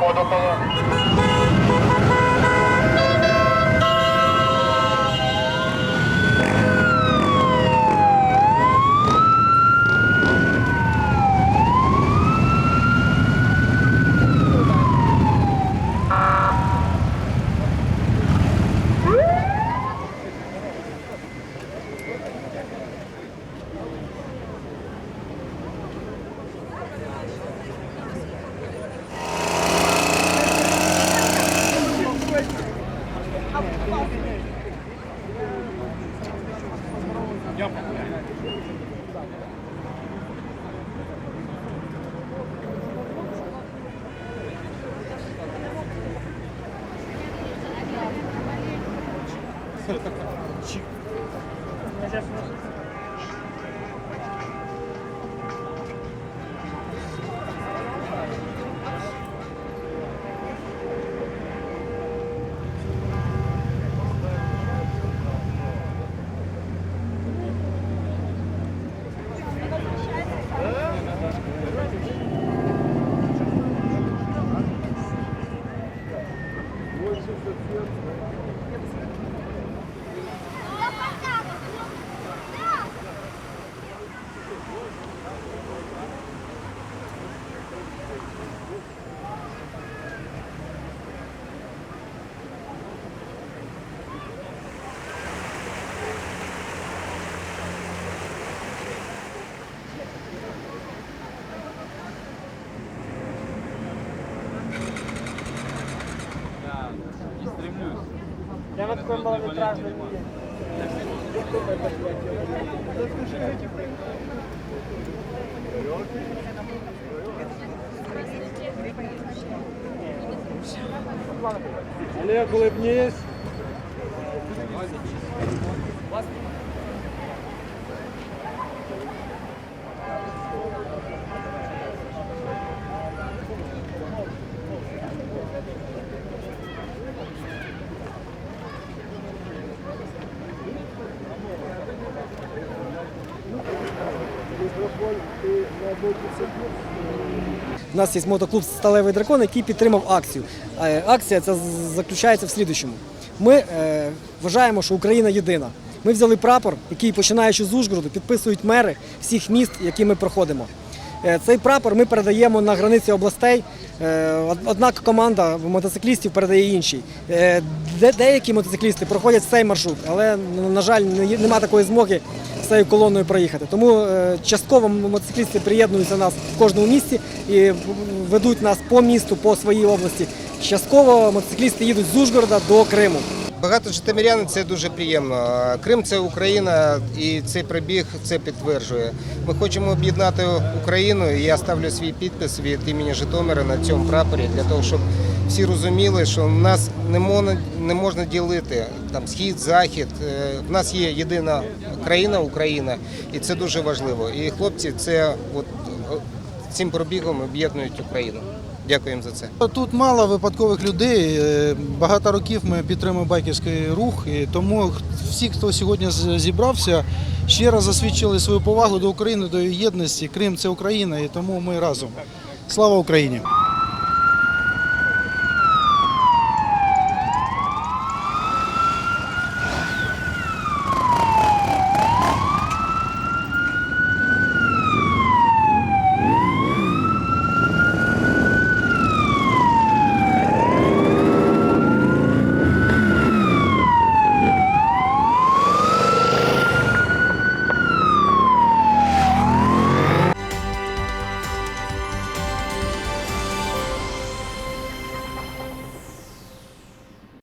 পদক Yap. Çık. Necesi? Я на такой малометражный Олег, улыбнись. У нас є мотоклуб Сталевий дракон, який підтримав акцію. Е, Акція ця заключається в слідучому. Ми е, вважаємо, що Україна єдина. Ми взяли прапор, який, починаючи з Ужгороду, підписують мери всіх міст, які ми проходимо. Е, Цей прапор ми передаємо на границі областей. Одна команда мотоциклістів передає іншій. Деякі мотоциклісти проходять цей маршрут, але на жаль, немає такої змоги цією колоною проїхати. Тому е, частково мотоциклісти приєднуються до нас в кожному місті і ведуть нас по місту, по своїй області. Частково мотоциклісти їдуть з Ужгорода до Криму. Багато житомирян це дуже приємно. Крим це Україна, і цей пробіг це підтверджує. Ми хочемо об'єднати Україну. і Я ставлю свій підпис від імені Житомира на цьому прапорі для того, щоб всі розуміли, що нас не можна, не можна ділити там схід, захід. Е, В нас є єдина країна, Україна, і це дуже важливо. І хлопці це от цим пробігом об'єднують Україну. Дякую їм за це. Тут мало випадкових людей. е, Багато років ми підтримуємо байкерський рух, і тому всі, хто сьогодні зібрався, ще раз засвідчили свою повагу до України, до її єдності. Крим це Україна, і тому ми разом. Слава Україні!